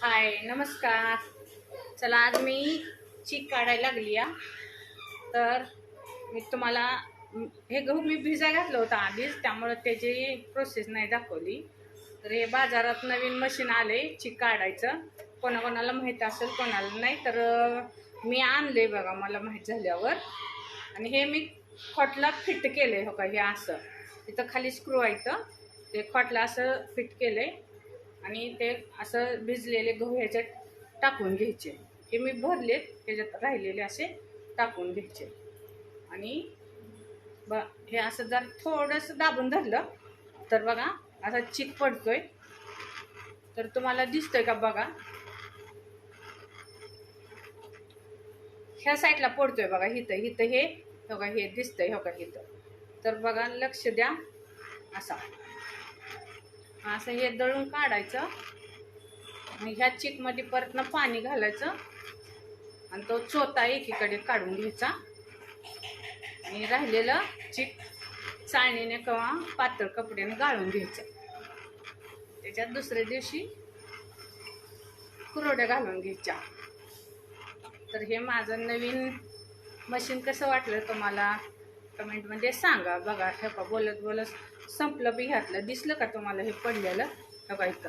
हाय नमस्कार. चला आज मी चीक काढायला लागली या तर मी तुम्हाला हे गहू मी भिजा घातलं होतं आधीच त्यामुळं त्याची प्रोसेस नाही दाखवली. तर हे बाजारात नवीन मशीन आले चीक काढायचं. कोणाकोणाला माहीत असेल कोणाला नाही तर मी आणले बघा मला माहीत झाल्यावर. आणि हे मी खोटला फिट केलं आहे हो का हे असं. तिथं खाली स्क्रू आहे ते खोटला असं फिट केलं आहे आणि ते असं भिजलेले गहू ह्याच्यात टाकून घ्यायचे. हे मी भरलेत ह्याच्यात राहिलेले असे टाकून घ्यायचे. आणि ब हे असं जर थोडंसं दाबून धरलं तर बघा असा चिक पडतोय. तर तुम्हाला दिसतोय का बघा? ह्या साईडला पडतोय बघा हिथं हिथं हे हो बघा हे दिसतंय हो का हिथं. तर बघा लक्ष द्या असा. असं हे दळून काढायचं. आणि ह्या चिकमध्ये परतनं पाणी घालायचं. आणि तो चोता एकीकडे काढून घ्यायचा. आणि राहिलेलं चिक चाळणीने किंवा पातळ कपड्याने गाळून घ्यायचं. त्याच्यात दुसऱ्या दिवशी कुरोड्या घालून घ्यायच्या. तर हे माझं नवीन मशीन कसं वाटलं तुम्हाला? कमेंटमध्ये सांगा. बघा हे बोलत बोलत संपलं बी घातलं दिसलं का तुम्हाला हे पडलेलं? हे इथं.